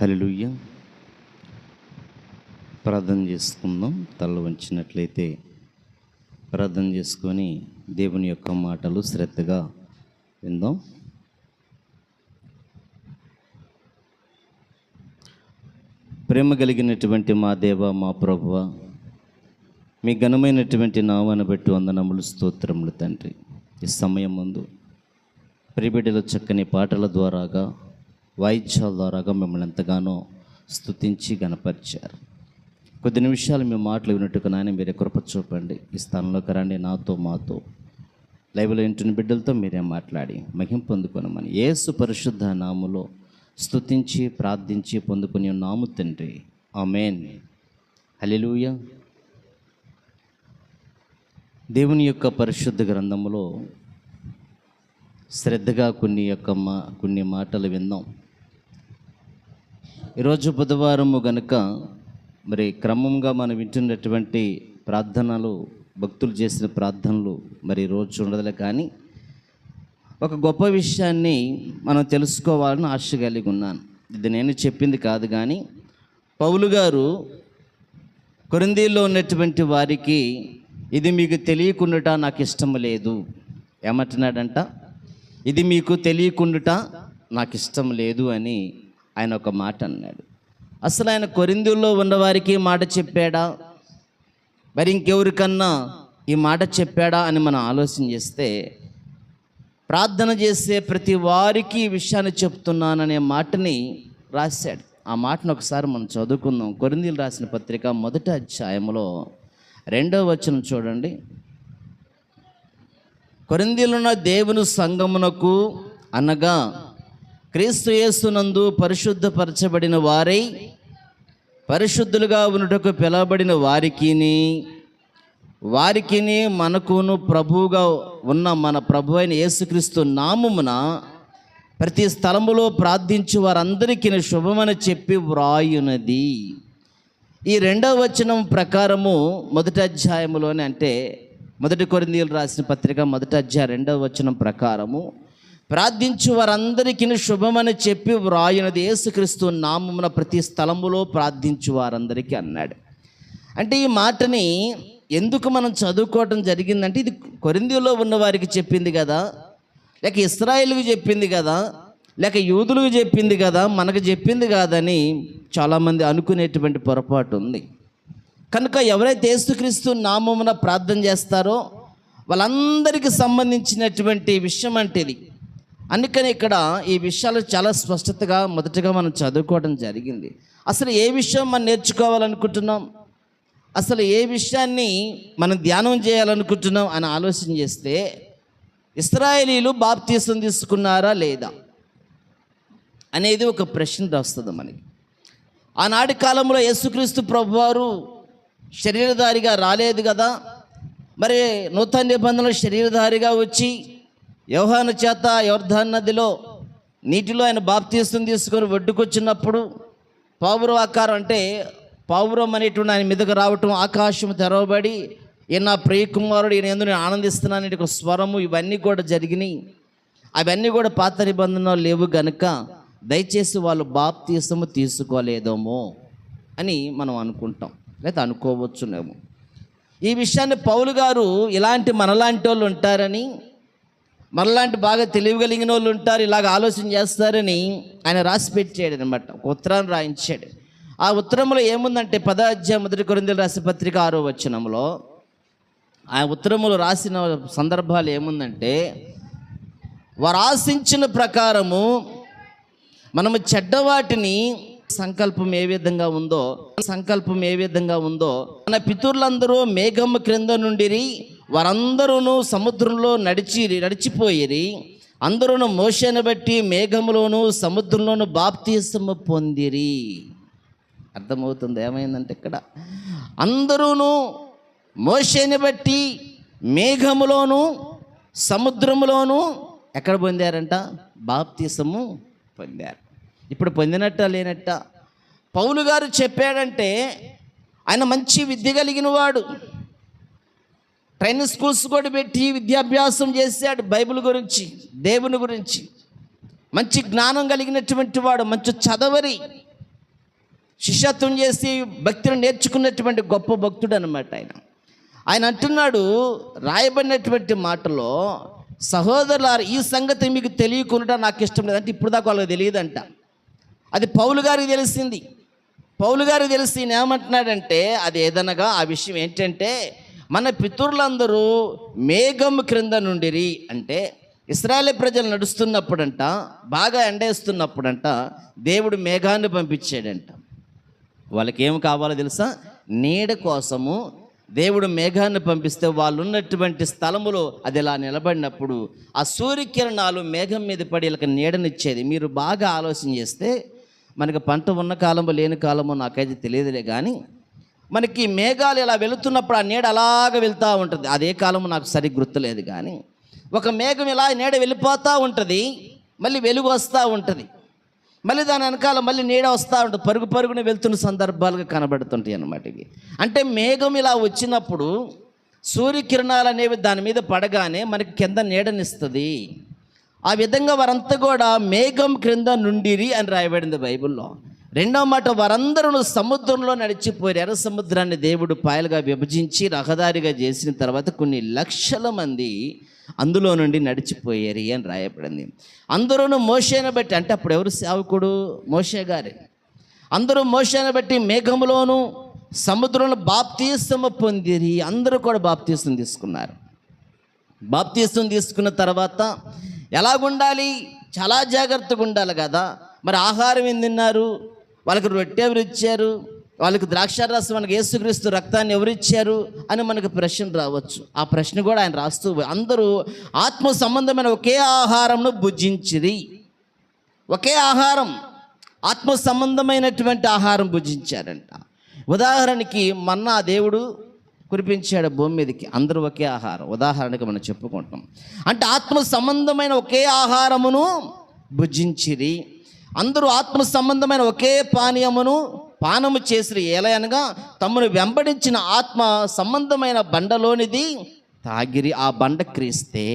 Hallelujah ప్రార్థన చేసుకుందాం. తల వంచినట్లయితే ప్రార్థన చేసుకొని దేవుని యొక్క మాటలు శ్రద్ధగా విందాం. ప్రేమ కలిగినటువంటి మా దేవ మా ప్రభువ మీ ఘనమైనటువంటి నామాన్ని బట్టి వందనములు స్తోత్రములు తండ్రి. ఈ సమయం ముందు ప్రిబిడ్డల చక్కని పాటల ద్వారాగా వాయిద్యాల ద్వారాగా మిమ్మల్ని ఎంతగానో స్థుతించి గనపరిచారు కొద్ది నిమిషాలు మీ మాటలు విన్నట్టుగా నాయన మీరే కృప చూపండి. ఈ స్థానంలోకి రండి నాతో మాతో. లైవ్లో ఇంటిని బిడ్డలతో మీరే మాట్లాడి మహిం పొందుకునమని. ఏసు పరిశుద్ధ నాములో స్థుతించి ప్రార్థించి పొందుకుని నాము తండ్రి. ఆమెన్. హలిలూయ దేవుని యొక్క పరిశుద్ధ గ్రంథములో శ్రద్ధగా కొన్ని యొక్క మా కొన్ని మాటలు విందాం ఈరోజు బుధవారము గనుక మరి క్రమంగా మనం వింటున్నటువంటి ప్రార్థనలు భక్తులు చేసిన ప్రార్థనలు మరి రోజు ఉండదులే కానీ ఒక గొప్ప విషయాన్ని మనం తెలుసుకోవాలని ఆశ కలిగి ఉన్నాను. ఇది నేను చెప్పింది కాదు కానీ పౌలు గారు కొరిందీల్లో ఉన్నటువంటి వారికి ఇది మీకు తెలియకుండుట నాకు ఇష్టం లేదు. ఏమంటున్నాడంట? ఇది మీకు తెలియకుండుట నాకు ఇష్టం లేదు అని ఆయన ఒక మాట అన్నాడు. అసలు ఆయన కొరిందుల్లో ఉన్నవారికి మాట చెప్పాడా? మరి ఇంకెవరికన్నా ఈ మాట చెప్పాడా అని మనం ఆలోచన చేస్తే ప్రార్థన చేసే ప్రతి వారికి ఈ విషయాన్ని చెప్తున్నాననే మాటని రాశాడు. ఆ మాటను ఒకసారి మనం చదువుకుందాం. కొరిందీలు రాసిన పత్రిక మొదటి అధ్యాయంలో రెండవ వచనం చూడండి. కొరిందీలున్న దేవుని సంగమునకు అనగా క్రీస్తు యేసునందు పరిశుద్ధపరచబడిన వారై పరిశుద్ధులుగా ఉన్నటకు పిలవబడిన వారికిని వారికిని మనకును ప్రభువుగా ఉన్న మన ప్రభు అయిన యేసుక్రీస్తు నామమున ప్రతి స్థలములో ప్రార్థించు వారందరికీ శుభమని చెప్పి వ్రాయునది. ఈ రెండవ వచనం ప్రకారము మొదటి అధ్యాయములోనే అంటే మొదటి కొరిందీలు రాసిన పత్రిక మొదటి అధ్యాయ రెండవ వచనం ప్రకారము ప్రార్థించు వారందరికీ శుభమని చెప్పి వ్రాయినది యేసుక్రీస్తు నామమున ప్రతి స్థలములో ప్రార్థించు వారందరికీ అన్నాడు. అంటే ఈ మాటని ఎందుకు మనం చదువుకోవటం జరిగిందంటే ఇది కొరిందీలో ఉన్న వారికి చెప్పింది కదా లేక ఇస్రాయిల్కి చెప్పింది కదా లేక యూదులకు చెప్పింది కదా మనకు చెప్పింది కాదని చాలామంది అనుకునేటువంటి పొరపాటు ఉంది. కనుక ఎవరైతే యేసుక్రీస్తు నామమున ప్రార్థన చేస్తారో వాళ్ళందరికీ సంబంధించినటువంటి విషయం అంటే ఇది. అందుకని ఇక్కడ ఈ విషయాలు చాలా స్పష్టతగా మొదటగా మనం చదువుకోవడం జరిగింది. అసలు ఏ విషయం మనం నేర్చుకోవాలనుకుంటున్నాం? అసలు ఏ విషయాన్ని మనం ధ్యానం చేయాలనుకుంటున్నాం అని ఆలోచన చేస్తే ఇస్రాయేలీలు బాప్తీసం తీసుకున్నారా లేదా అనేది ఒక ప్రశ్న వస్తుంది మనకి. ఆనాటి కాలంలో యేసుక్రీస్తు ప్రభువారు శరీరధారిగా రాలేదు కదా. మరి నూతన నిబంధనలు శరీరధారిగా వచ్చి యోహాను చేత యోర్ధాన్ నదిలో నీటిలో ఆయన బాప్తీసం తీసుకొని ఒడ్డుకొచ్చినప్పుడు పావురం ఆకారం అంటే పావురం అనేటువంటి ఆయన మీదకు రావటం ఆకాశం తెరవబడి ఈయన నా ప్రియకుమారుడు ఈయన ఎందుకు నేను ఆనందిస్తున్నాను ఒక స్వరము ఇవన్నీ కూడా జరిగినాయి. అవన్నీ కూడా పాత నిబంధనలు లేవు గనుక దయచేసి వాళ్ళు బాప్తీసము తీసుకోలేదేమో అని మనం అనుకుంటాం. లేదా అనుకోవచ్చునేమో. ఈ విషయాన్ని పౌలు గారు ఇలాంటి మనలాంటి వాళ్ళు ఉంటారని మనలాంటి బాగా తెలియగలిగిన వాళ్ళు ఉంటారు ఇలాగ ఆలోచన చేస్తారని ఆయన రాసి పెట్టాడు అనమాట ఒక ఉత్తరాన్ని రాయించాడు. ఆ ఉత్తరంలో ఏముందంటే పదాధ్యాయ మొదటి కొరిందలు రాసిన పత్రిక ఆరో వచనంలో ఆ ఉత్తరములు రాసిన సందర్భాలు ఏముందంటే వారు ఆశించిన ప్రకారము మనము చెడ్డవాటిని సంకల్పం ఏ విధంగా ఉందో సంకల్పం ఏ విధంగా ఉందో మన పితరులందరూ మేఘమ్మ క్రింద నుండిరి వారందరూ సముద్రంలో నడిచి నడిచిపోయిరి. అందరూ మోషను బట్టి మేఘములోను సముద్రంలోను బాప్తీసము పొందిరి. అర్థమవుతుంది? ఏమైందంటే ఇక్కడ? అందరూను మోషని బట్టి మేఘములోను సముద్రములోను ఎక్కడ పొందారంట? బాప్తీసము పొందారు. ఇప్పుడు పొందినట్ట లేనట్ట? పౌలు గారు చెప్పాడంటే ఆయన మంచి విద్య కలిగిన వాడు ట్రైనింగ్ స్కూల్స్ కూడా పెట్టి విద్యాభ్యాసం చేశాడు బైబిల్ గురించి దేవుని గురించి. మంచి జ్ఞానం కలిగినటువంటి వాడు మంచి చదవరి. శిష్యత్వం చేసి భక్తిని నేర్చుకున్నటువంటి గొప్ప భక్తుడు అనమాట ఆయన. ఆయన అంటున్నాడు రాయబడినటువంటి మాటలో సహోదరులారు ఈ సంగతి మీకు తెలియకుండా నాకు ఇష్టం లేదంటే ఇప్పుడు దాకా వాళ్ళకి తెలియదంట. అది పౌలు గారికి తెలిసింది. పౌలు గారికి తెలిసి ఏమంటున్నాడంటే అది ఏదనగా ఆ విషయం ఏంటంటే మన పితరులందరూ మేఘం క్రింద నుండిరి అంటే ఇస్రాయేల్ ప్రజలు నడుస్తున్నప్పుడంట బాగా ఎండేస్తున్నప్పుడంట దేవుడు మేఘాన్ని పంపించాడంట. వాళ్ళకి ఏం కావాలో తెలుసా? నీడ కోసము దేవుడు మేఘాన్ని పంపిస్తే వాళ్ళు ఉన్నటువంటి స్థలములో అది ఇలా నిలబడినప్పుడు ఆ సూర్యకిరణాలు మేఘం మీద పడి వీళ్ళకి నీడనిచ్చేది. మీరు బాగా ఆలోచన చేస్తే మనకి పంట ఉన్న కాలమో లేని కాలమో నాకైతే తెలియదులే కానీ మనకి మేఘాలు ఇలా వెళుతున్నప్పుడు ఆ నీడ అలాగ వెళ్తూ ఉంటుంది. అదే కాలము నాకు సరి గుర్తులేదు కానీ ఒక మేఘం ఇలా నీడ వెళ్ళిపోతూ ఉంటుంది మళ్ళీ వెలుగు వస్తూ ఉంటుంది. మళ్ళీ దాని వెనకాల మళ్ళీ నీడ వస్తూ ఉంటుంది. పరుగు పరుగున వెళ్తున్న సందర్భాలుగా కనబడుతుంటాయి అన్నమాట ఇవి. అంటే మేఘం ఇలా వచ్చినప్పుడు సూర్యకిరణాలు అనేవి దాని మీద పడగానే మనకి కింద నీడనిస్తుంది. ఆ విధంగా వారంతా కూడా మేఘం క్రింద నుండిరి అని రాయబడింది బైబిల్లో. రెండవ మాట వారందరూ సముద్రంలో నడిచిపోయారు. ఎర్ర సముద్రాన్ని దేవుడు పాయలుగా విభజించి రహదారిగా చేసిన తర్వాత కొన్ని లక్షల మంది అందులో నుండి నడిచిపోయారు అని రాయబడింది. అందరూ మోషేను బట్టి అంటే అప్పుడు ఎవరు సేవకుడు? మోషే గారే. అందరూ మోషేను బట్టి మేఘములోను సముద్రంలో బాప్తీసము పొందిరి. అందరూ కూడా బాప్తీసం తీసుకున్నారు. బాప్తీసం తీసుకున్న తర్వాత ఎలాగుండాలి? చాలా జాగ్రత్తగా ఉండాలి కదా. మరి ఆహారం ఏం తిన్నారు? వాళ్ళకి రొట్టె ఎవరు ఇచ్చారు? వాళ్ళకి ద్రాక్షారసం మనకి యేసుక్రీస్తు రక్తాన్ని ఎవరు ఇచ్చారు? అని మనకు ప్రశ్న రావచ్చు. ఆ ప్రశ్న కూడా ఆయన రాస్తూ అందరూ ఆత్మ సంబంధమైన ఒకే ఆహారంను భుజించిరి. ఒకే ఆహారం. ఆత్మ సంబంధమైనటువంటి ఆహారం భుజించారంట. ఉదాహరణకి మన్నా దేవుడు కురిపించాడు భూమి మీదకి. అందరూ ఒకే ఆహారం. ఉదాహరణకి మనం చెప్పుకుంటాం అంటే ఆత్మ సంబంధమైన ఒకే ఆహారమును భుజించిరి. అందరూ ఆత్మ సంబంధమైన ఒకే పానీయమును పానము చేసి ఏలయనగా తమను వెంబడించిన ఆత్మ సంబంధమైన బండలోనిది తాగిరి ఆ బండ క్రీస్తే.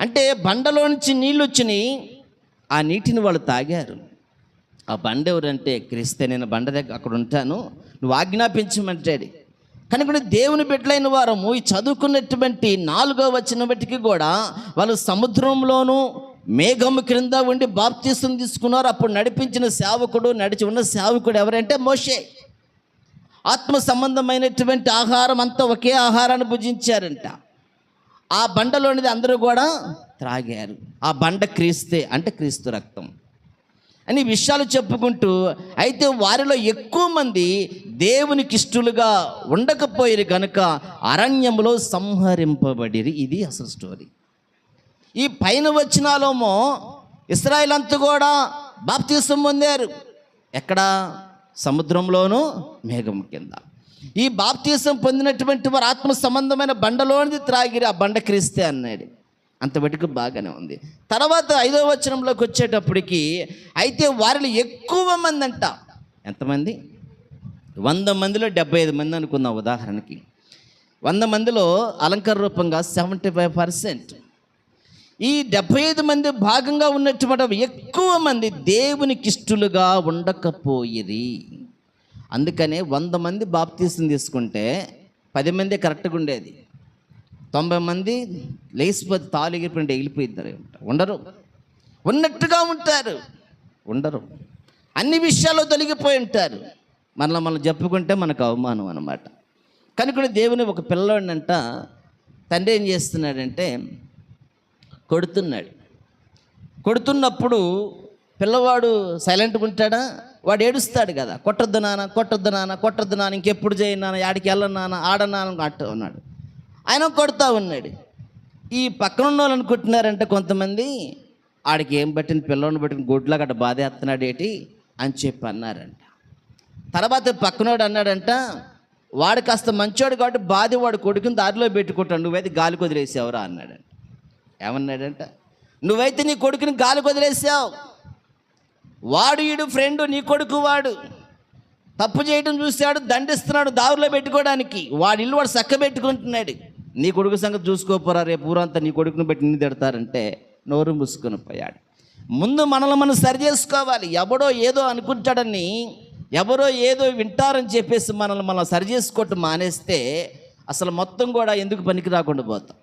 అంటే బండలో నుంచి నీళ్ళు వచ్చినాయి ఆ నీటిని వాళ్ళు తాగారు. ఆ బండ ఎవరంటే క్రీస్తే నేను బండ దగ్గర అక్కడ ఉంటాను నువ్వు ఆజ్ఞాపించమంటాడు. కనుక దేవుని బిడ్డలైన వారము ఈ చదువుకున్నటువంటి నాలుగో వచ్చిన బట్టికి కూడా వాళ్ళు సముద్రంలోనూ మేఘము క్రింద ఉండి బాప్తీసం తీసుకున్నారు. అప్పుడు నడిపించిన సేవకుడు నడిచి ఉన్న సేవకుడు ఎవరంటే మోషే. ఆత్మ సంబంధమైనటువంటి ఆహారం అంతా ఒకే ఆహారాన్ని భుజించారంట. ఆ బండలోనిది అందరూ కూడా త్రాగారు. ఆ బండ క్రీస్తే అంటే క్రీస్తు రక్తం. అని విషయాలు చెప్పుకుంటూ అయితే వారిలో ఎక్కువ మంది దేవునికి ఇష్టలుగా ఉండకపోయారు కనుక అరణ్యంలో సంహరింపబడిరి. ఇది అసలు స్టోరీ. ఈ పైన వచ్చినాలోమో ఇస్రాయల్ అంతా కూడా బాప్తీసం పొందారు. ఎక్కడ? సముద్రంలోనూ మేఘం కింద. ఈ బాప్తీసం పొందినటువంటి వారు ఆత్మ సంబంధమైన బండలోనిది త్రాగిరి ఆ బండ క్రీస్తే అన్నాడు. అంతవరకు బాగానే ఉంది. తర్వాత ఐదో వచనంలోకి వచ్చేటప్పటికి అయితే వారిలో ఎక్కువ మంది అంట ఎంతమంది? వంద మందిలో డెబ్బై ఐదు మంది అనుకుందాం ఉదాహరణకి. వంద మందిలో అలంకార రూపంగా సెవెంటీ ఫైవ్ పర్సెంట్. ఈ డెబ్బై ఐదు మంది భాగంగా ఉన్నటువంటి ఎక్కువ మంది దేవునికి ఇష్టలుగా ఉండకపోయిరి అందుకనే వంద మంది బాప్తీసం తీసుకుంటే పది మంది కరెక్ట్గా ఉండేది. తొంభై మంది లేచిపోతే తాలు ఎగిరిపోయింటే వెళ్ళిపోయిద్దరు ఉండరు. ఉన్నట్టుగా ఉంటారు. ఉండరు. అన్ని విషయాల్లో తొలగిపోయి ఉంటారు. మనల్ని మనం చెప్పుకుంటే మనకు అవమానం అనమాట కనుక దేవుని ఒక పిల్లవాడినంట తండ్రి ఏం చేస్తున్నాడంటే కొడుతున్నాడు. కొడుతున్నప్పుడు పిల్లవాడు సైలెంట్గా ఉంటాడా? వాడు ఏడుస్తాడు కదా కొట్టద్దు నాన్న కొట్టొద్దు నాన్న కొట్టద్దు నాన్న ఇంకెప్పుడు చేయను నాన్న యాడికి వెళ్ళను నాన్న ఆడనాన్న అట్ట ఉన్నాడు. ఆయన కొడుతూ ఉన్నాడు. ఈ పక్కన ఉన్న వాళ్ళు అనుకుంటున్నారంటే కొంతమంది ఆడికి ఏం పట్టిన పిల్లని పట్టిన గుడ్లా గట్ట బాధేస్తున్నాడు ఏటి? అని చెప్పి అన్నారంట. తర్వాత పక్కనోడు అన్నాడంట వాడు కాస్త మంచోడు కాబట్టి బాధ వాడు కొడుకుని దారిలో పెట్టుకుంటాడు నువ్వైతే గాలి వదిలేసావురా? అన్నాడంట. ఏమన్నాడంట? నువ్వైతే నీ కొడుకుని గాలి వదిలేసావు వాడు ఈడు ఫ్రెండు నీ కొడుకు వాడు. తప్పు చేయడం చూశాడు దండిస్తున్నాడు దారిలో పెట్టుకోవడానికి. వాడి ఇల్లు వాడు చక్క పెట్టుకుంటున్నాడు. నీ కొడుకు సంగతి చూసుకోపోరా రేపు ఊరంతా నీ కొడుకుని పెట్టి నిన్ను తిడతారంటే నోరు మూసుకొని పోయాడు. ముందు మనల్ని మనం సరి చేసుకోవాలి. ఎవడో ఏదో అనుకుంటాడని ఎవరో ఏదో వింటారని చెప్పేసి మనల్ని మనం సరి చేసుకోవటం మానేస్తే అసలు మొత్తం కూడా ఎందుకు పనికి రాకుండా పోతాం?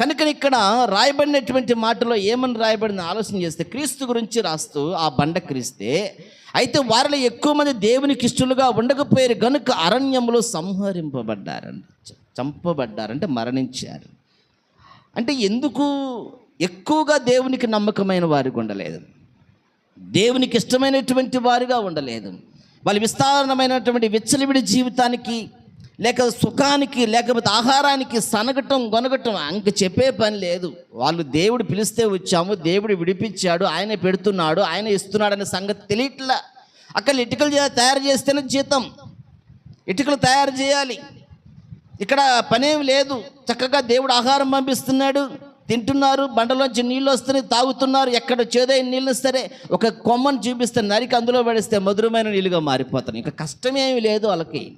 కనుక ఇక్కడ రాయబడినటువంటి మాటలో ఏమని రాయబడిన ఆలోచన చేస్తే క్రీస్తు గురించి రాస్తూ ఆ బండ క్రీస్తే అయితే వారిలో ఎక్కువ మంది దేవునికి ఇష్టలుగా ఉండకపోయారు గనుక అరణ్యంలో సంహరింపబడ్డారంట. చంపబడ్డారంటే మరణించారు. అంటే ఎందుకు ఎక్కువగా దేవునికి నమ్మకమైన వారికి ఉండలేదు? దేవునికి ఇష్టమైనటువంటి వారుగా ఉండలేదు. వాళ్ళు విస్తారమైనటువంటి విచ్చలవిడి జీవితానికి లేక సుఖానికి లేకపోతే ఆహారానికి సనగటం గొనగటం ఇంక చెప్పే పని లేదు. వాళ్ళు దేవుడు పిలిస్తే వచ్చాము దేవుడు విడిపించాడు ఆయన పెడుతున్నాడు ఆయన ఇస్తున్నాడు అనే సంగతి తెలియట్లా. అక్కడ ఇటుకలు తయారు చేస్తేనే జీతం. ఇటుకలు తయారు చేయాలి. ఇక్కడ పనేం లేదు. చక్కగా దేవుడు ఆహారం పంపిస్తున్నాడు. తింటున్నారు బండలోంచి నీళ్ళు వస్తున్నాయి తాగుతున్నారు. ఎక్కడ చేదైన నీళ్ళు సరే ఒక కొమ్మను చూపిస్తే నరికి అందులో పడిస్తే మధురమైన నీళ్ళుగా మారిపోతాను ఇంకా కష్టమేమి లేదు వాళ్ళకి.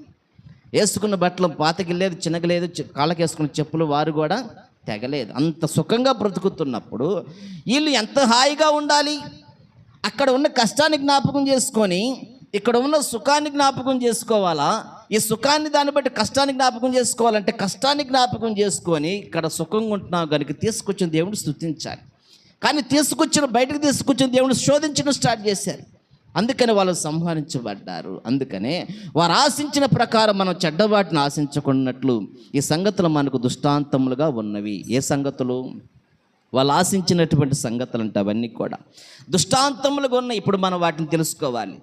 వేసుకున్న బట్టలు పాతకి లేదు చిన్నగలేదు చి- కాళ్ళకి వేసుకున్న చెప్పులు వారు కూడా తెగలేదు. అంత సుఖంగా బ్రతుకుతున్నప్పుడు వీళ్ళు ఎంత హాయిగా ఉండాలి? అక్కడ ఉన్న కష్టాన్ని జ్ఞాపకం చేసుకొని ఇక్కడ ఉన్న సుఖాన్ని జ్ఞాపకం చేసుకోవాలా? ఈ సుఖాన్ని దాన్ని బట్టి కష్టాన్ని జ్ఞాపకం చేసుకోవాలంటే కష్టాన్ని జ్ఞాపకం చేసుకొని ఇక్కడ సుఖంగా ఉంటున్నావు కనుక తీసుకొచ్చిన దేవుడు స్థుతించాలి కానీ తీసుకొచ్చిన బయటకు తీసుకొచ్చిన దేవుడు శోధించడం స్టార్ట్ చేశారు. అందుకని వాళ్ళు సంహరించబడ్డారు. అందుకనే వారు ఆశించిన ప్రకారం మనం చెడ్డవాటిని ఆశించకున్నట్లు ఈ సంగతులు మనకు దృష్టాంతములుగా ఉన్నవి. ఏ సంగతులు? వాళ్ళు ఆశించినటువంటి సంగతులు అంటే అవన్నీ కూడా. దృష్టాంతములుగా ఉన్న ఇప్పుడు మనం వాటిని తెలుసుకోవాలి.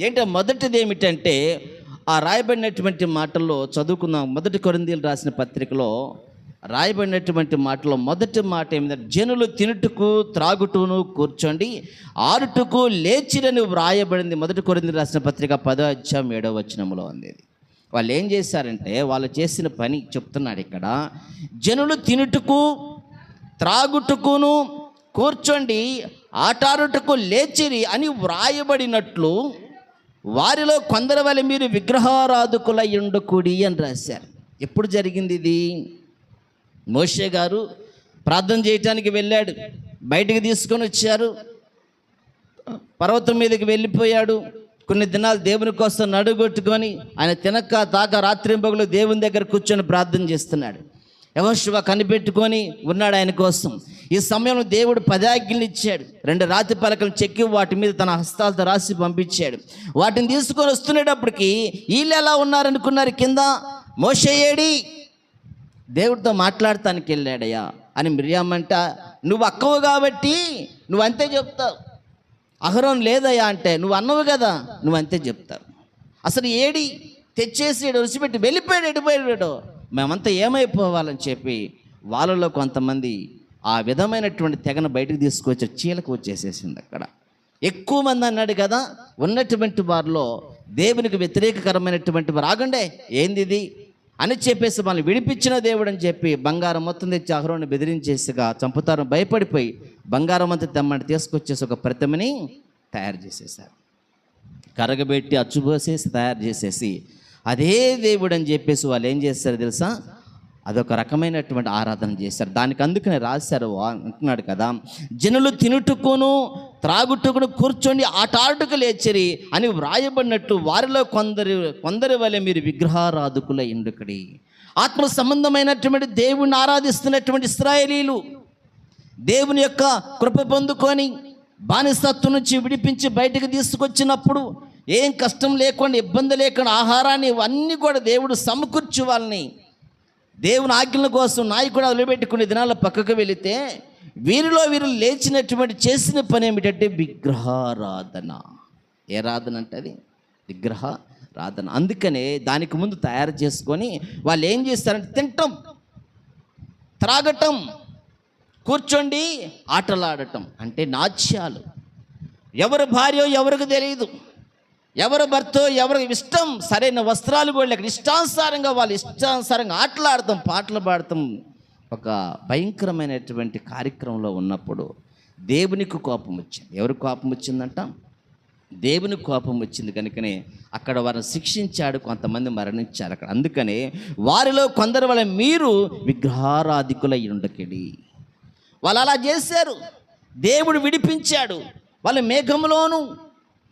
ఏంటంటే మొదటిది ఏమిటంటే ఆ రాయబడినటువంటి మాటల్లో చదువుకున్న మొదటి కొరిందీలు రాసిన పత్రికలో రాయబడినటువంటి మాటలో మొదటి మాట ఏమిటంటే జనులు తినుటకు త్రాగుటూను కూర్చోండి. ఆరుటకు లేచిరని వ్రాయబడింది. మొదటి కొరింది రాసిన పత్రిక పదో అధ్యాయం ఏడవ వచనంలో ఉంది వాళ్ళు ఏం చేశారంటే వాళ్ళు చేసిన పని చెప్తున్నాడు ఇక్కడ. జనులు తినుటకు త్రాగుటకును కూర్చోండి. ఆటారుటకు లేచిరి అని వ్రాయబడినట్లు వారిలో కొందరి వల్ల మీరు విగ్రహారాధకుల ఉండకూడి అని రాశారు. ఎప్పుడు జరిగింది ఇది? మోషే గారు ప్రార్థన చేయటానికి వెళ్ళాడు. బయటికి తీసుకొని వచ్చారు. పర్వతం మీదకి వెళ్ళిపోయాడు. కొన్ని దినాలు దేవుని కోసం నడుగొట్టుకొని ఆయన తినక తాక రాత్రింపగలు దేవుని దగ్గర కూర్చొని ప్రార్థన చేస్తున్నాడు. యహోశివ కనిపెట్టుకొని ఉన్నాడు ఆయన కోసం. ఈ సమయంలో దేవుడు పదాజ్ఞలు ఇచ్చాడు. రెండు రాతి పలకలు చెక్కి వాటి మీద తన హస్తాలతో రాసి పంపించాడు. వాటిని తీసుకొని వస్తున్నప్పటికీ వీళ్ళు ఎలా ఉన్నారనుకున్నారు కింద? మోషేయేడి దేవుడితో మాట్లాడటానికి వెళ్ళాడయ్యా అని మిరియామంట నువ్వు అక్కవు కాబట్టి నువ్వు అంతే చెప్తావు. అహరోన్ లేదయ్యా అంటే నువ్వు అన్నవు కదా నువ్వు అంతే చెప్తావు. అసలు ఏడి తెచ్చేసి ఈడు వెళ్ళిపోయాడు ఎడిపోయాడు. మేమంతా ఏమైపోవాలని చెప్పి వాళ్ళలో కొంతమంది ఆ విధమైనటువంటి తెగను బయటకు తీసుకొచ్చి చీలకు వచ్చేసేసింది అక్కడ. ఎక్కువ మంది అన్నాడు కదా ఉన్నటువంటి వారిలో దేవునికి వ్యతిరేకకరమైనటువంటి వారు. ఆగండే ఏంది ఇది? అని చెప్పేసి మనల్ని విడిపించిన దేవుడు అని చెప్పి బంగారం మొత్తం తెచ్చి అహరోని బెదిరించేసిగా చంపుతారు భయపడిపోయి బంగారం అంతా తెమ్మని తీసుకొచ్చేసి ఒక ప్రతిమని తయారు చేసేసారు కరగబెట్టి అచ్చుపోసేసి తయారు చేసేసి అదే దేవుడు అని చెప్పేసి వాళ్ళు ఏం చేస్తారు తెలుసా? అదొక రకమైనటువంటి ఆరాధన చేశారు. దానికి అందుకనే రాశారు అంటున్నాడు కదా జనులు తినుటకును త్రాగుటకును కూర్చొని ఆటాడుకు లేచరి అని వ్రాయబడినట్టు వారిలో కొందరు కొందరి వలె మీరు విగ్రహారాధకుల ఎందుకడి ఆత్మ సంబంధమైనటువంటి దేవుణ్ణి ఆరాధిస్తున్నటువంటి ఇస్రాయేలీలు దేవుని యొక్క కృప పొందుకొని బానిసత్వం నుంచి విడిపించి బయటకు తీసుకొచ్చినప్పుడు ఏం కష్టం లేకుండా ఇబ్బంది లేకుండా ఆహారాన్ని ఇవన్నీ కూడా దేవుడు సమకూర్చి వాళ్ళని దేవుని ఆజ్ఞల కోసం నాయకుడు వదిలిపెట్టుకునే దినాల్లో పక్కకు వెళితే వీరిలో వీరు లేచినటువంటి చేసిన పని ఏమిటంటే విగ్రహారాధన. ఏ రాధన అంటే అది? విగ్రహ రాధన అందుకనే దానికి ముందు తయారు చేసుకొని వాళ్ళు ఏం చేస్తారంటే తినటం త్రాగటం కూర్చోండి ఆటలాడటం. అంటే నాట్యాలు. ఎవరి భార్యో ఎవరికి తెలియదు ఎవరి భర్తో ఎవరికి ఇష్టం సరైన వస్త్రాలు కూడా లేక ఇష్టానుసారంగా వాళ్ళు ఇష్టానుసారంగా ఆటలాడతాం పాటలు పాడతాం. ఒక భయంకరమైనటువంటి కార్యక్రమంలో ఉన్నప్పుడు దేవునికి కోపం వచ్చింది. ఎవరి కోపం వచ్చిందంట? దేవుని కోపం వచ్చింది కనుకనే అక్కడ వారిని శిక్షించాడు కొంతమంది మరణించారు అక్కడ. అందుకనే వారిలో కొందరు వల్ల మీరు విగ్రహారాధికులై ఉండకెడి. వాళ్ళు అలా చేశారు. దేవుడు విడిపించాడు. వాళ్ళు మేఘంలోను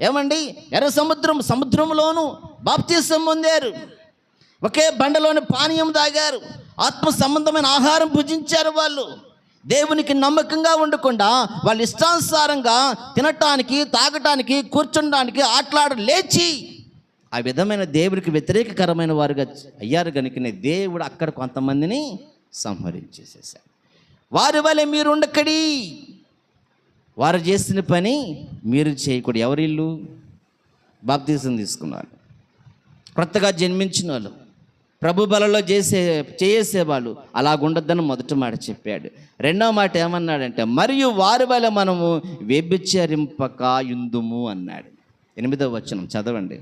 ఏమండి? ఎర్ర సముద్రం సముద్రంలోను బాప్తీసం పొందారు. ఒకే బండలోని పానీయం తాగారు. ఆత్మ సంబంధమైన ఆహారం భుజించారు వాళ్ళు. దేవునికి నమ్మకంగా ఉండకుండా వాళ్ళ ఇష్టానుసారంగా తినటానికి తాగటానికి కూర్చుండడానికి ఆటలాడ లేచి ఆ విధమైన దేవుడికి వ్యతిరేకకరమైన వారుగా అయ్యారు కనుకనే దేవుడు అక్కడ కొంతమందిని సంహరించేసేసాడు వారి వలె మీరు ఉండకడి వారు చేసిన పని మీరు చేయకూడదు. ఎవరిల్లు? బాప్తీసం తీసుకున్నారు కొత్తగా జన్మించిన వాళ్ళు ప్రభు బలలో చేసే చేసేవాళ్ళు. అలాగుండద్దని మొదటి మాట చెప్పాడు. రెండో మాట ఏమన్నాడంటే మరియు వారి వల్ల మనము వ్యభిచరింపక యుందుము అన్నాడు. ఎనిమిదవ వచనం చదవండి.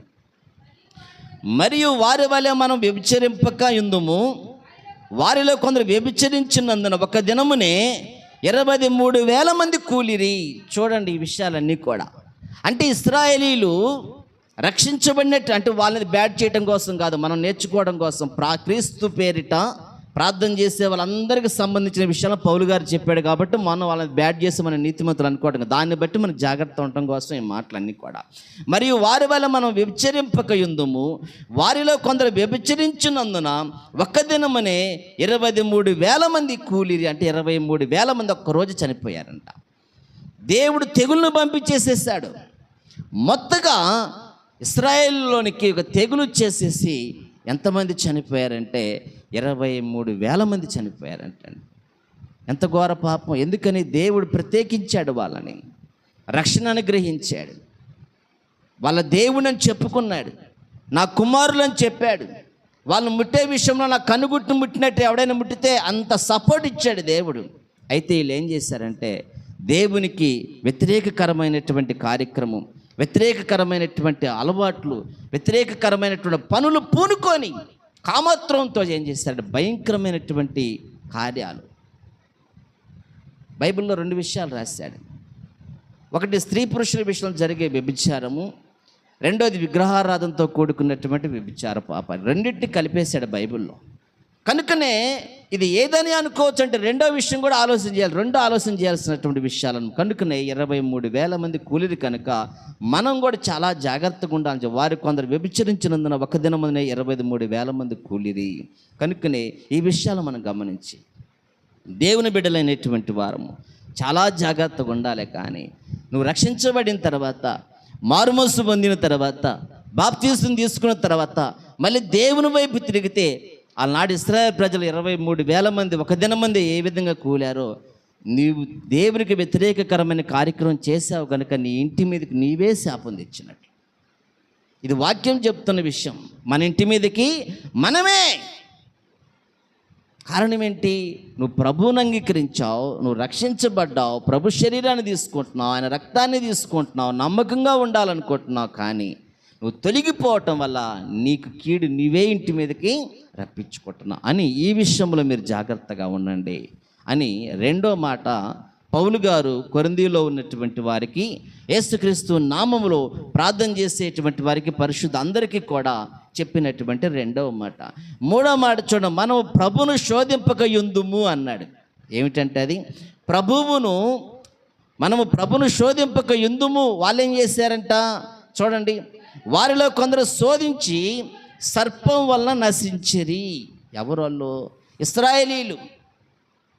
మరియు వారి వలె మనం వ్యభిచరింపక యుందుము వారిలో కొందరు వ్యభిచరించినందున ఒక దినమునే ఇరవై మూడు వేల మంది కూలిరి. చూడండి ఈ విషయాలన్నీ కూడా. అంటే ఇస్రాయేలీలు రక్షించబడినట్టు అంటే వాళ్ళని బ్యాడ్ చేయడం కోసం కాదు మనం నేర్చుకోవడం కోసం. ప్రా క్రీస్తు పేరిట ప్రార్థన చేసే వాళ్ళందరికీ సంబంధించిన విషయాలు పౌలు గారు చెప్పాడు కాబట్టి మనం వాళ్ళని బ్యాట్ చేసి మన నీతిమంతులు అనుకోవడం దాన్ని బట్టి మనం జాగ్రత్త ఉండటం కోసం ఈ మాటలన్నీ కూడా. మరియు వారి వల్ల మనం వ్యభిచరింపక యుందుము వారిలో కొందరు వ్యభిచరించినందున ఒక్క దినమనే ఇరవై మూడు వేల మంది కూలిరి అంటే ఇరవై మూడు వేల మంది ఒక్కరోజు చనిపోయారంట. దేవుడు తెగుళ్ళను పంపించేసేసాడు మొత్తగా ఇస్రాయేల్లోనికి ఒక తెగులు చేసేసి ఎంతమంది చనిపోయారంటే ఇరవై మూడు వేల మంది చనిపోయారంటండి. ఎంత ఘోర పాపం. ఎందుకని దేవుడు ప్రత్యేకించాడు వాళ్ళని. రక్షణ అనుగ్రహించాడు వాళ్ళ దేవుడని చెప్పుకున్నాడు. నా కుమారులని చెప్పాడు. వాళ్ళు ముట్టే విషయంలో నా కనుగుట్టు ముట్టినట్టు ఎవడైనా ముట్టితే అంత సపోర్ట్ ఇచ్చాడు దేవుడు. అయితే వీళ్ళు ఏం చేశారంటే దేవునికి వ్యతిరేకకరమైనటువంటి కార్యక్రమం వ్యతిరేకకరమైనటువంటి అలవాట్లు వ్యతిరేకకరమైనటువంటి పనులు పూనుకొని కామత్రంతో ఏం చేశారంటే భయంకరమైనటువంటి కార్యాలు. బైబిల్లో రెండు విషయాలు రాశాడు. ఒకటి స్త్రీ పురుషుల విషయంలో జరిగే వ్యభిచారము రెండోది విగ్రహారాధనతో కూడుకున్నటువంటి వ్యభిచార పాప రెండింటిని కలిపేశాడు బైబిల్లో. కనుకనే ఇది ఏదని అనుకోవచ్చు అంటే రెండో విషయం కూడా ఆలోచన చేయాలి రెండు ఆలోచన చేయాల్సినటువంటి విషయాలను కనుకనే ఇరవై మూడు వేల మంది కూలిరి కనుక మనం కూడా చాలా జాగ్రత్తగా ఉండాలి. వారి కొందరు వ్యభిచరించినందున ఒక దినమునే ఇరవై మూడు వేల మంది కూలిరి. కనుకనే ఈ విషయాలు మనం గమనించి దేవుని బిడ్డలైనటువంటి వారము చాలా జాగ్రత్తగా ఉండాలి కానీ నువ్వు రక్షించబడిన తర్వాత మారుమోసు పొందిన తర్వాత బాప్తీసుని తీసుకున్న తర్వాత మళ్ళీ దేవుని వైపు తిరిగితే ఆనాడు ఇస్రాయల్ ప్రజలు ఇరవై మూడు వేల మంది ఒక దిన మంది ఏ విధంగా కూలారో నీవు దేవునికి వ్యతిరేకకరమైన కార్యక్రమం చేసావు కనుక నీ ఇంటి మీదకి నీవే శాపం తెచ్చినట్టు ఇది వాక్యం చెప్తున్న విషయం. మన ఇంటి మీదకి మనమే. కారణం ఏంటి? నువ్వు ప్రభువుని అంగీకరించావు నువ్వు రక్షించబడ్డావు ప్రభు శరీరాన్ని తీసుకుంటున్నావు ఆయన రక్తాన్ని తీసుకుంటున్నావు నమ్మకంగా ఉండాలనుకుంటున్నావు కానీ నువ్వు తొలగిపోవటం వల్ల నీకు కీడు నీవే ఇంటి మీదకి రప్పించుకుంటున్నా అని ఈ విషయంలో మీరు జాగ్రత్తగా ఉండండి అని రెండో మాట పౌలు గారు కొరందీలో ఉన్నటువంటి వారికి యేసుక్రీస్తు నామములో ప్రార్థన చేసేటువంటి వారికి పరిశుద్ధ అందరికీ కూడా చెప్పినటువంటి రెండవ మాట. మూడో మాట చూడ మనం ప్రభును శోధింపక యుందుము అన్నాడు. ఏమిటంటే అది? ప్రభువును మనము ప్రభును శోధింపక ఎందుము వాళ్ళు ఏం చేశారంట? చూడండి వారిలో కొందరు శోధించి సర్పం వలన నశించిరి. ఎవరు ఇస్రాయేలీలు.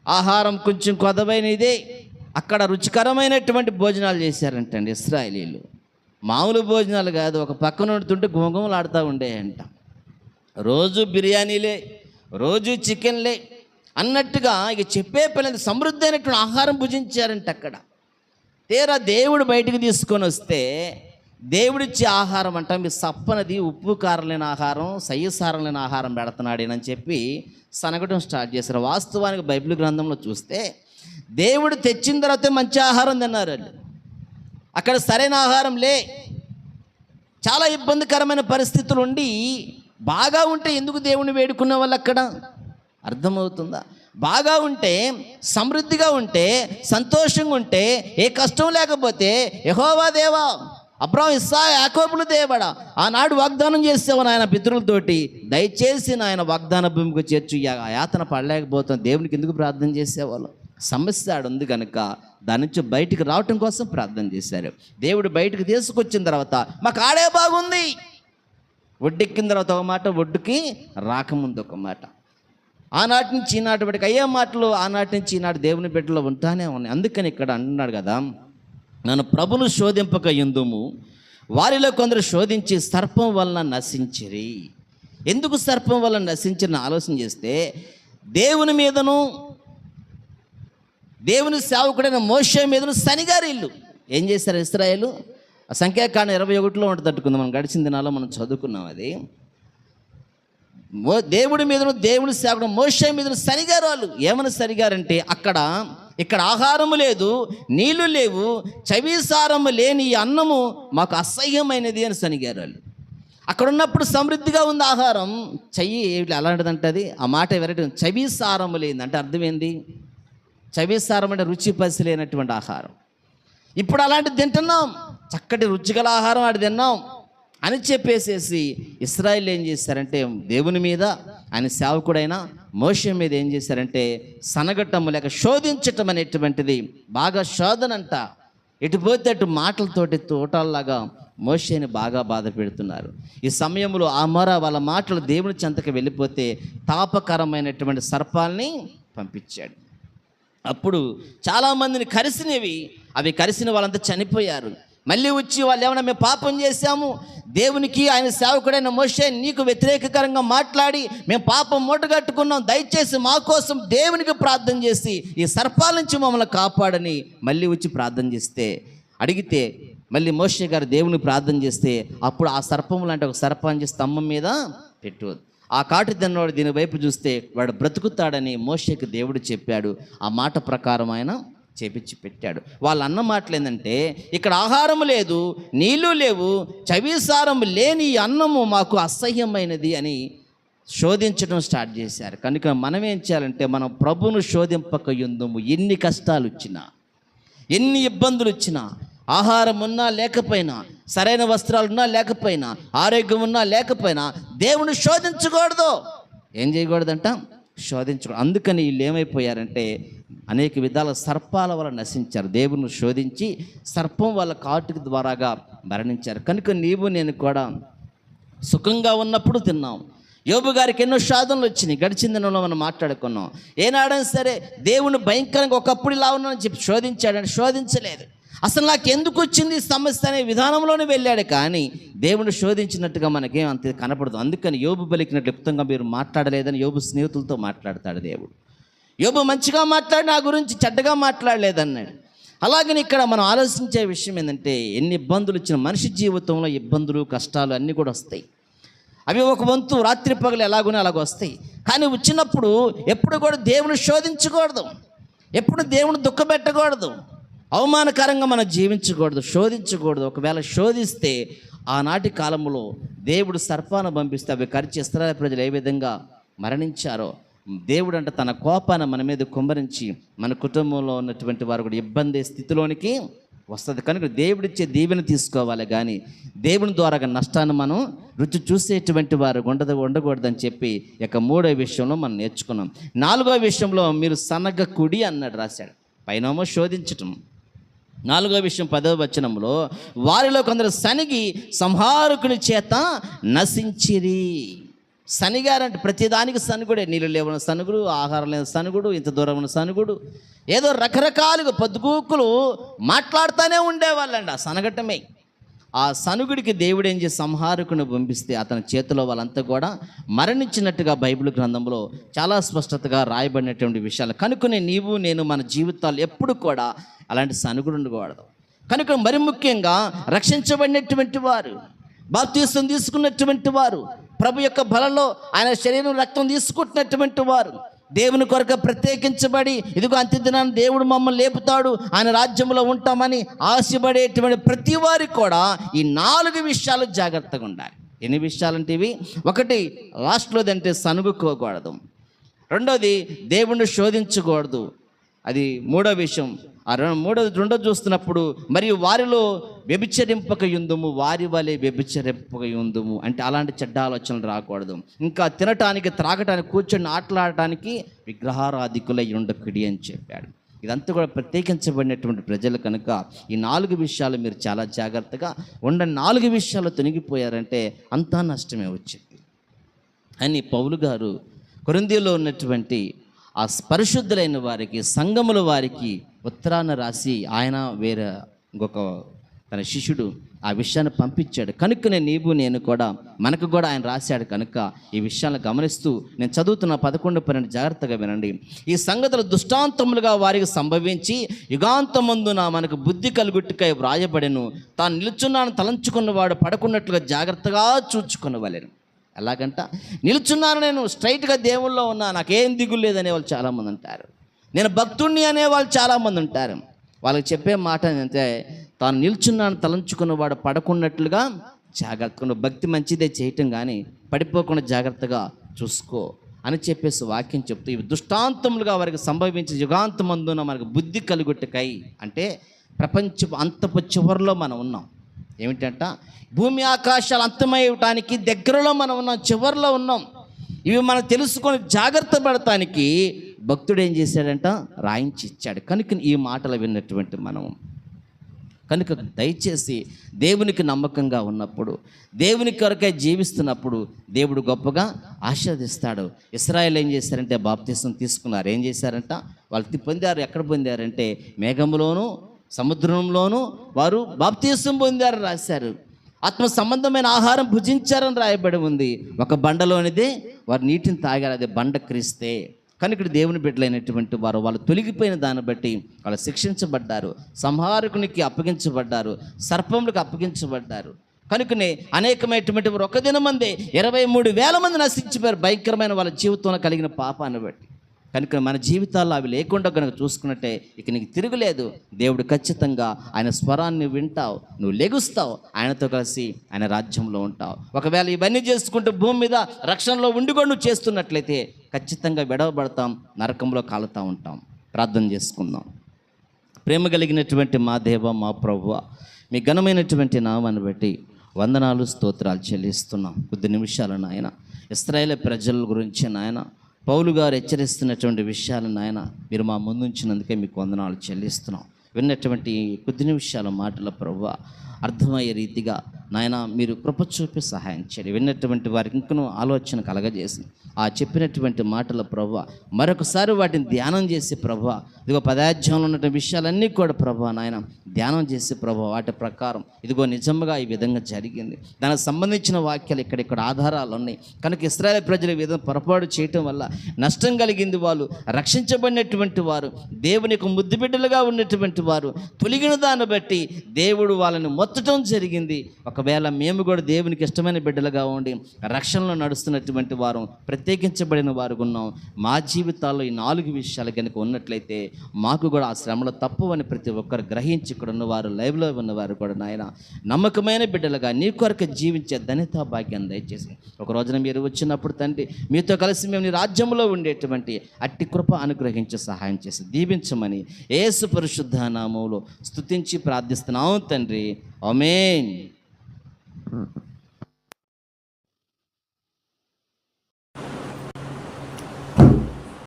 ఆహారం కొంచెం కొదవైనదే. అక్కడ రుచికరమైనటువంటి భోజనాలు చేశారంటండి ఇస్రాయేలీలు. మామూలు భోజనాలు కాదు ఒక పక్కన ఉంటుంటే గుమగుమలాడుతూ ఉండేయంట. రోజు బిర్యానీలే రోజు చికెన్లే. అన్నట్టుగా ఇక చెప్పే పని సమృద్ధి అయినటువంటి ఆహారం భుజించారంట అక్కడ. తీరా దేవుడు బయటికి తీసుకొని వస్తే దేవుడిచ్చే ఆహారం అంట మీ సప్పనది ఉప్పు కారం లేని ఆహారం సయ్యసారం లేని ఆహారం పెడుతున్నాడేనని చెప్పి సనగటం స్టార్ట్ చేశారు. వాస్తవానికి బైబిల్ గ్రంథంలో చూస్తే దేవుడు తెచ్చిన తర్వాతే మంచి ఆహారం తిన్నారు వాళ్ళు. అక్కడ సరైన ఆహారం లే. చాలా ఇబ్బందికరమైన పరిస్థితులు ఉండి బాగా ఉంటే ఎందుకు దేవుని వేడుకున్న వాళ్ళు అక్కడ? అర్థమవుతుందా? బాగా ఉంటే సమృద్ధిగా ఉంటే సంతోషంగా ఉంటే ఏ కష్టం లేకపోతే యహోవా దేవా అబ్రాహం ఇస్సా యాకోబులు దేవడా. ఆనాడు వాగ్దానం చేసేవా ఆయన పితృలతోటి దయచేసి నాయన వాగ్దాన భూమికి చేర్చు. యాతన పడలేకపోతాం. దేవునికి ఎందుకు ప్రార్థన చేసేవాళ్ళు? సమస్య ఆడుంది కనుక దాని నుంచి బయటికి రావటం కోసం ప్రార్థన చేశారు. దేవుడు బయటికి తీసుకొచ్చిన తర్వాత మాకు ఆడే బాగుంది. ఒడ్డెక్కిన తర్వాత ఒక మాట ఒడ్డుకి రాకముందు ఒక మాట. ఆనాటి నుంచి ఈనాటి వాటికి అయ్యే మాటలు ఆనాటి నుంచి ఈనాటి దేవుని బిడ్డలో ఉంటానే ఉన్నాయి. అందుకని ఇక్కడ అంటున్నాడు కదా నన్ను ప్రభును శోధింపక ఎందుము? వారిలో కొందరు శోధించి సర్పం వలన నశించిరి. ఎందుకు సర్పం వలన నశించిన ఆలోచన చేస్తే దేవుని మీదను దేవుని సేవకుడైన మోషే మీదను శనిగారు ఇల్లు. ఏం చేశారు ఇస్రాయేలు? సంఖ్యాకాండ ఇరవై ఒకటిలో ఉంటుంది తట్టుకుంది మనం గడిచిన దినాల్లో మనం చదువుకున్నాం అది. దేవుడి మీదను దేవుని సేవకుడు మోషే మీదను సరిగారు వాళ్ళు. ఏమని సరిగారంటే అక్కడ ఇక్కడ ఆహారము లేదు నీళ్ళు లేవు చవిసారము లేని ఈ అన్నము మాకు అసహ్యమైనది అని సనిగారు వాళ్ళు అక్కడ ఉన్నప్పుడు సమృద్ధిగా ఉంది ఆహారం. చెయ్యి అలాంటిదంటే అలాంటిదంటది ఆ మాట వెరైటీ చవిసారము లేని అంటే అర్థం ఏంది? చవిసారం అంటే రుచి పసి లేనటువంటి ఆహారం. ఇప్పుడు అలాంటిది తింటున్నాం. చక్కటి రుచిగల ఆహారం అది తిన్నాం. అని చెప్పేసేసి ఇస్రాయిల్ ఏం చేశారంటే దేవుని మీద ఆయన సేవకుడైన మోషే మీద ఏం చేశారంటే సనగట్టము లేక శోధించటం అనేటువంటిది బాగా శోధనంట. ఎటు పోతే అటు మాటలతోటి తోటల్లాగా మోషేని బాగా బాధ పెడుతున్నారు. ఈ సమయంలో ఆ మొర వాళ్ళ మాటలు దేవుని చెంతకు వెళ్ళిపోతే తాపకరమైనటువంటి సర్పాల్ని పంపించాడు. అప్పుడు చాలామందిని కరిసినవి అవి కరిసిన వాళ్ళంతా చనిపోయారు. మళ్ళీ వచ్చి వాళ్ళు ఏమైనా మేము పాపం చేశాము? దేవునికి ఆయన సేవకుడైన మోషే నీకు వ్యతిరేకకరంగా మాట్లాడి మేము పాపం మూటగట్టుకున్నాం. దయచేసి మా కోసం దేవునికి ప్రార్థన చేసి ఈ సర్పాల నుంచి మమ్మల్ని కాపాడని మళ్ళీ వచ్చి ప్రార్థన చేస్తే అడిగితే మళ్ళీ మోషే గారు దేవుని ప్రార్థన చేస్తే అప్పుడు ఆ సర్పం లాంటి ఒక సర్పాన్ని స్తంభం మీద పెట్టు. ఆ కాటు తిన్నవాడు దీని వైపు చూస్తే వాడు బ్రతుకుతాడని మోషేకి దేవుడు చెప్పాడు. ఆ మాట ప్రకారం ఆయన చేపించి పెట్టాడు. వాళ్ళ అన్న మాటలు ఏంటంటే ఇక్కడ ఆహారం లేదు నీళ్ళు లేవు చవిసారం లేని ఈ అన్నము మాకు అసహ్యమైనది అని శోధించడం స్టార్ట్ చేశారు. కనుక మనం ఏం చేయాలంటే మనం ప్రభును శోధింపక యుందుము ఎన్ని కష్టాలు వచ్చినా ఎన్ని ఇబ్బందులు వచ్చినా ఆహారం ఉన్నా లేకపోయినా సరైన వస్త్రాలు ఉన్నా లేకపోయినా ఆరోగ్యం ఉన్నా లేకపోయినా దేవుని శోధించకూడదు. ఏం చేయకూడదంట? శోధించకూడదు. అందుకని వీళ్ళు ఏమైపోయారంటే అనేక విధాల సర్పాల వల్ల నశించారు. దేవుని శోధించి సర్పం వాళ్ళ కాటుకు ద్వారాగా మరణించారు. కనుక నీవు నేను కూడా సుఖంగా ఉన్నప్పుడు తిన్నాం. యోబు గారికి ఎన్నో సాధనలు వచ్చినాయి. గడిచింది మనం మాట్లాడుకున్నాం. ఏనాడైనా సరే దేవుని భయంకరంగా ఒకప్పుడు ఇలా ఉన్నానని చెప్పి శోధించాడని శోధించలేదు. అసలు నాకు ఎందుకు వచ్చింది సమస్య అనే విధానంలోనే వెళ్ళాడు. కానీ దేవుని శోధించినట్టుగా మనకేం అంత కనపడదు. అందుకని యోబు బలికినట్లు క్లుప్తంగా మీరు మాట్లాడలేదని యోబు స్నేహితులతో మాట్లాడతాడు దేవుడు. యోబు మంచిగా మాట్లాడి నా గురించి చెడ్డగా మాట్లాడలేదన్నాడు. అలాగని ఇక్కడ మనం ఆలోచించే విషయం ఏంటంటే ఎన్ని ఇబ్బందులు ఇచ్చిన మనిషి జీవితంలో ఇబ్బందులు కష్టాలు అన్నీ కూడా వస్తాయి. అవి ఒక వంతు రాత్రి పగలు ఎలాగోనే అలాగ వస్తాయి. కానీ వచ్చినప్పుడు ఎప్పుడు కూడా దేవుని శోధించకూడదు. ఎప్పుడు దేవుని దుఃఖపెట్టకూడదు. అవమానకరంగా మనం జీవించకూడదు శోధించకూడదు. ఒకవేళ శోధిస్తే ఆనాటి కాలంలో దేవుడు సర్పాన పంపిస్తే అవి ఖర్చు ఇస్రాయల్ ప్రజలు ఏ విధంగా మరణించారో దేవుడు అంటే తన కోపాన్ని మన మీద కుమ్మరించి మన కుటుంబంలో ఉన్నటువంటి వారు కూడా ఇబ్బంది స్థితిలోనికి వస్తుంది. కనుక దేవుడిచ్చే దీవెన తీసుకోవాలి కానీ దేవుని ద్వారా నష్టాన్ని మనం రుచి చూసేటువంటి వారు ఉండదు ఉండకూడదని చెప్పి ఇక మూడో విషయంలో మనం నేర్చుకున్నాం. నాలుగో విషయంలో మీరు సన్నగ కుడి అన్నాడు రాశాడు. పైనమో శోధించటం. నాలుగో విషయం పదవ వచనంలో వారిలో కొందరు సనిగి సంహారకుని చేత నశించిరి. శనిగారంటే ప్రతిదానికి సనుగుడే నీళ్ళు లేవని సనుగుడు ఆహారం లేని సనుగుడు ఇంత దూరం ఉన్న సనుగుడు ఏదో రకరకాలుగా పొద్దుగూకులు మాట్లాడుతూనే ఉండేవాళ్ళండి ఆ సనగటమే ఆ సనుగుడికి దేవుడు ఏం చేసి సంహారకుని పంపిస్తే అతని చేతిలో వాళ్ళంతా కూడా మరణించినట్టుగా బైబిల్ గ్రంథంలో చాలా స్పష్టతగా రాయబడినటువంటి విషయాలు. కనుకనే నీవు నేను మన జీవితాలు ఎప్పుడు కూడా అలాంటి సనుగుడు ఉండకూడదు. కనుక మరి ముఖ్యంగా రక్షించబడినటువంటి వారు బాప్తీసం తీసుకున్నటువంటి వారు ప్రభు యొక్క బలంలో ఆయన శరీరం రక్తం తీసుకుంటున్నటువంటి వారు. దేవుని కొరకు ప్రత్యేకించబడి ఇదిగో అంత్యదినాన్ని దేవుడు మమ్మల్ని లేపుతాడు ఆయన రాజ్యంలో ఉంటామని ఆశపడేటువంటి ప్రతి వారికి కూడా ఈ నాలుగు విషయాలు జాగ్రత్తగా ఉండాలి. ఎన్ని విషయాలంటే ఇవి? ఒకటి లాస్ట్లోది అంటే సనుగుకోకూడదు. రెండోది దేవుణ్ణి శోధించకూడదు. అది మూడో విషయం. ఆ రెండు మూడోది రెండో చూస్తున్నప్పుడు మరియు వారిలో వ్యభిచరింపక యుందుము వారి వలె వ్యభిచరింపక యుందుము అంటే అలాంటి చెడ్డ ఆలోచనలు రాకూడదు. ఇంకా తినటానికి త్రాగటానికి కూర్చొని ఆటలాడటానికి విగ్రహారాధికులై ఉండకుడి అని చెప్పాడు. ఇదంతా కూడా ప్రత్యేకించబడినటువంటి ప్రజలు కనుక ఈ నాలుగు విషయాలు మీరు చాలా జాగ్రత్తగా ఉండ నాలుగు విషయాలు తొనిగిపోయారంటే అంతా నష్టమే వచ్చింది. అని పౌలు గారు కొరిందీలో ఉన్నటువంటి ఆ పరిశుద్ధులైన వారికి సంగముల వారికి ఉత్తరాన రాసి ఆయన వేరే ఇంకొక తన శిష్యుడు ఆ విషయాన్ని పంపించాడు. కనుకనే నీవు నేను కూడా మనకు కూడా ఆయన రాశాడు కనుక ఈ విషయాలను గమనిస్తూ నేను చదువుతున్న పదకొండు పన్నెండు జాగ్రత్తగా వినండి. ఈ సంగతులు దుష్టాంతములుగా వారికి సంభవించి యుగాంతమందున మనకు బుద్ధి కలుగుట్టుకై వ్రాయబడెను. తాను నిలుచున్నాను తలంచుకున్నవాడు పడకున్నట్లుగా జాగ్రత్తగా చూచుకున్నవలెను ఎలాగంట? నిలుచున్నాను నేను స్ట్రైట్గా దేవుల్లో ఉన్నా నాకేం దిగులు లేదనే వాళ్ళు చాలామంది ఉంటారు. నేను భక్తుణ్ణి అనే వాళ్ళు చాలామంది ఉంటారు. వాళ్ళకి చెప్పే మాట అంటే తాను నిల్చున్నాను తలంచుకున్నవాడు పడకున్నట్లుగా జాగ్రత్తగా భక్తి మంచిదే చేయటం కానీ పడిపోకుండా జాగ్రత్తగా చూసుకో అని చెప్పేసి వాక్యం చెప్తూ ఇవి దుష్టాంతములుగా వారికి సంభవించే యుగాంతమందున మనకు బుద్ధి కలుగుట్టుకై అంటే ప్రపంచ అంతపు చివరిలో మనం ఉన్నాం. ఏమిటంట? భూమి ఆకాశాలు అంతమయ్యటానికి దగ్గరలో మనం ఉన్నాం చివరిలో ఉన్నాం. ఇవి మనం తెలుసుకొని జాగ్రత్త పడటానికి భక్తుడు ఏం చేశాడంట? రాయించి ఇచ్చాడు కనుక ఈ మాటలు విన్నటువంటి మనం కనుక దయచేసి దేవునికి నమ్మకంగా ఉన్నప్పుడు దేవుని కొరకే జీవిస్తున్నప్పుడు దేవుడు గొప్పగా ఆశీర్వదిస్తాడు. ఇస్రాయల్ ఏం చేశారంటే బాప్తీసం తీసుకున్నారు. ఏం చేశారంట? వాళ్ళు పొందారు. ఎక్కడ పొందారంటే మేఘంలోనూ సముద్రంలోనూ వారు బాప్తీసం పొందారని రాశారు. ఆత్మ సంబంధమైన ఆహారం భుజించారని రాయబడి ఉంది. ఒక బండలోనిదే వారు నీటిని తాగారు. అది బండ క్రీస్తే. కానీ ఇక్కడ దేవుని బిడ్డలైనటువంటి వారు వాళ్ళు తొలగిపోయిన దాన్ని బట్టి వాళ్ళు శిక్షించబడ్డారు. సంహారకునికి అప్పగించబడ్డారు. సర్పములకు అప్పగించబడ్డారు. కనుకనే అనేకమైనటువంటి వారు ఒక దినమందే ఇరవై మూడు వేల మంది నశించిపోయారు. భయంకరమైన వాళ్ళ జీవితంలో కలిగిన పాపాన్ని బట్టి. కనుక మన జీవితాల్లో అవి లేకుండా కనుక చూసుకున్నట్టే ఇక నీకు తిరుగులేదు. దేవుడు ఖచ్చితంగా ఆయన స్వరాన్ని వింటావు. నువ్వు లెగుస్తావు. ఆయనతో కలిసి ఆయన రాజ్యంలో ఉంటావు. ఒకవేళ ఇవన్నీ చేసుకుంటూ భూమి మీద రక్షణలో ఉండి కూడా నువ్వు చేస్తున్నట్లయితే ఖచ్చితంగా విడవబడతాం నరకంలో కాలుతూ ఉంటాం. ప్రార్థన చేసుకుందాం. ప్రేమ కలిగినటువంటి మా దేవ మా ప్రభువ మీ ఘనమైనటువంటి నామాన్ని బట్టి వందనాలు స్తోత్రాలు చెల్లిస్తున్నాం. కొద్ది నిమిషాలు నాయన. ఇస్రాయేల్ ప్రజల గురించి నాయన పౌలు గారు హెచ్చరిస్తున్నటువంటి విషయాలను నాయన మీరు మా ముందుంచినందుకే మీకు వందనాలు చెల్లిస్తున్నాం. విన్నటువంటి కొద్ది నిమిషాల మాటల ప్రభు అర్థమయ్యే రీతిగా నాయన మీరు కృప చూపి సహాయం చేయండి. విన్నటువంటి వారికి ఇంకనూ ఆలోచన కలగజేసి ఆ చెప్పినటువంటి మాటల ప్రభు మరొకసారి వాటిని ధ్యానం చేసి ప్రభు ఇదిగో పదార్థంలో ఉన్న విషయాలన్నీ కూడా ప్రభు నాయన ధ్యానం చేసి ప్రభు వాటి ప్రకారం ఇదిగో నిజంగా ఈ విధంగా జరిగింది. దానికి సంబంధించిన వాక్యాలు ఇక్కడిక్కడ ఆధారాలు ఉన్నాయి. కనుక ఇస్రాయల్ ప్రజలు ఈ విధంగా పొరపాటు చేయటం వల్ల నష్టం కలిగింది వాళ్ళు రక్షించబడినటువంటి వారు దేవునికి ముద్దు బిడ్డలుగా ఉన్నటువంటి వారు తొలిగిన దాన్ని బట్టి దేవుడు వాళ్ళని మొత్తం మొత్తటం జరిగింది. ఒకవేళ మేము కూడా దేవునికి ఇష్టమైన బిడ్డలుగా ఉండి రక్షణలో నడుస్తున్నటువంటి వారు ప్రత్యేకించబడిన వారు ఉన్నాం. మా జీవితాల్లో ఈ నాలుగు విషయాలు కనుక ఉన్నట్లయితే మాకు కూడా ఆ శ్రమలు తప్పు అని ప్రతి ఒక్కరు గ్రహించి ఇక్కడ ఉన్నవారు లైవ్లో ఉన్నవారు కూడా నాయన నమ్మకమైన బిడ్డలుగా నీ కొరకు జీవించే ధనిత భాగ్యాన్ని దయచేసి. ఒక రోజున మీరు వచ్చినప్పుడు తండ్రి మీతో కలిసి మేము నీ రాజ్యంలో ఉండేటువంటి అట్టి కృప అనుగ్రహించి సహాయం చేసి దీవించమని ఏసు పరిశుద్ధ నామంలో స్తుతించి ప్రార్థిస్తున్నాం తండ్రి. Amen.